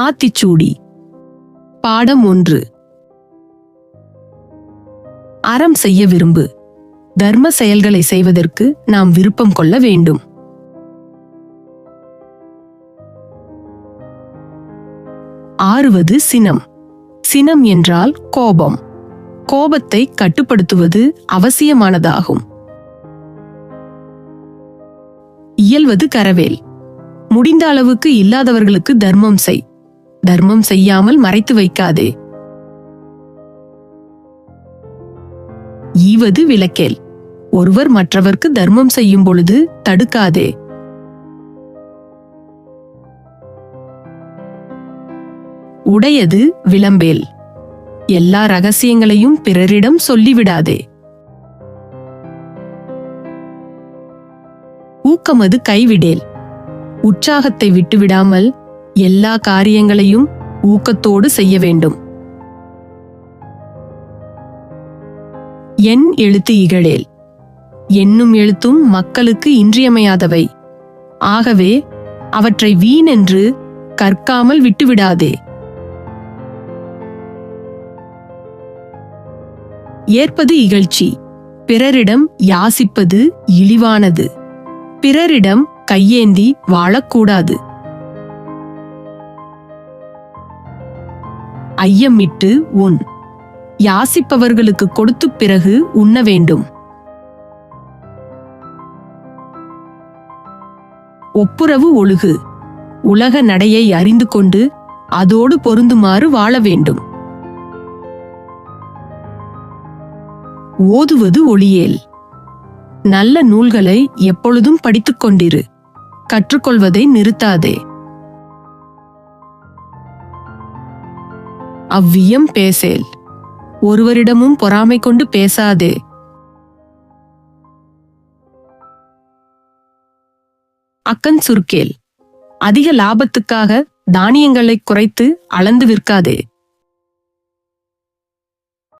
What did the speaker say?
ஆத்திச்சூடி. பாடம் ஒன்று. அறம் செய்ய விரும்பு. தர்ம செயல்களை செய்வதற்கு நாம் விருப்பம் கொள்ள வேண்டும். ஆறுவது சினம். சினம் என்றால் கோபம். கோபத்தை கட்டுப்படுத்துவது அவசியமானதாகும். இயல்வது கரவேல். முடிந்த அளவுக்கு இல்லாதவர்களுக்கு தர்மம் செய். தர்மம் செய்யாமல் மறைத்து வைக்காதே. ஈவது விளக்கேல். ஒருவர் மற்றவர்க்கு தர்மம் செய்யும் பொழுது தடுக்காதே. உடையது விளம்பேல். எல்லா ரகசியங்களையும் பிறரிடம் சொல்லிவிடாதே. ஊக்கமது கைவிடேல். உற்சாகத்தை விட்டுவிடாமல் எல்லா காரியங்களையும் ஊக்கத்தோடு செய்ய வேண்டும். என் எழுத்து இகழேல். என்னும் எழுத்தும் மக்களுக்கு இன்றியமையாதவை. ஆகவே அவற்றை வீணென்று கற்காமல் விட்டுவிடாதே. ஏற்பது இகழ்ச்சி. பிறரிடம் யாசிப்பது இழிவானது. பிறரிடம் கையேந்தி வாழக்கூடாது. ஐயமிட்டு உன். யாசிப்பவர்களுக்கு கொடுத்து பிறகு உண்ண வேண்டும். ஒப்புரவு ஒழுகு. உலக நடையை அறிந்து கொண்டு அதோடு பொருந்துமாறு வாழ வேண்டும். ஓதுவது ஒளியேல். நல்ல நூல்களை எப்பொழுதும் படித்துக் கொண்டிரு. கற்றுக்கொள்வதை நிறுத்தாதே. அவ்வியம் பேசேல். ஒருவரிடமும் பொறாமை கொண்டு பேசாதே. அக்கன் சுருக்கேல். அதிக லாபத்துக்காக தானியங்களை குறைத்து அளந்து விற்காதே.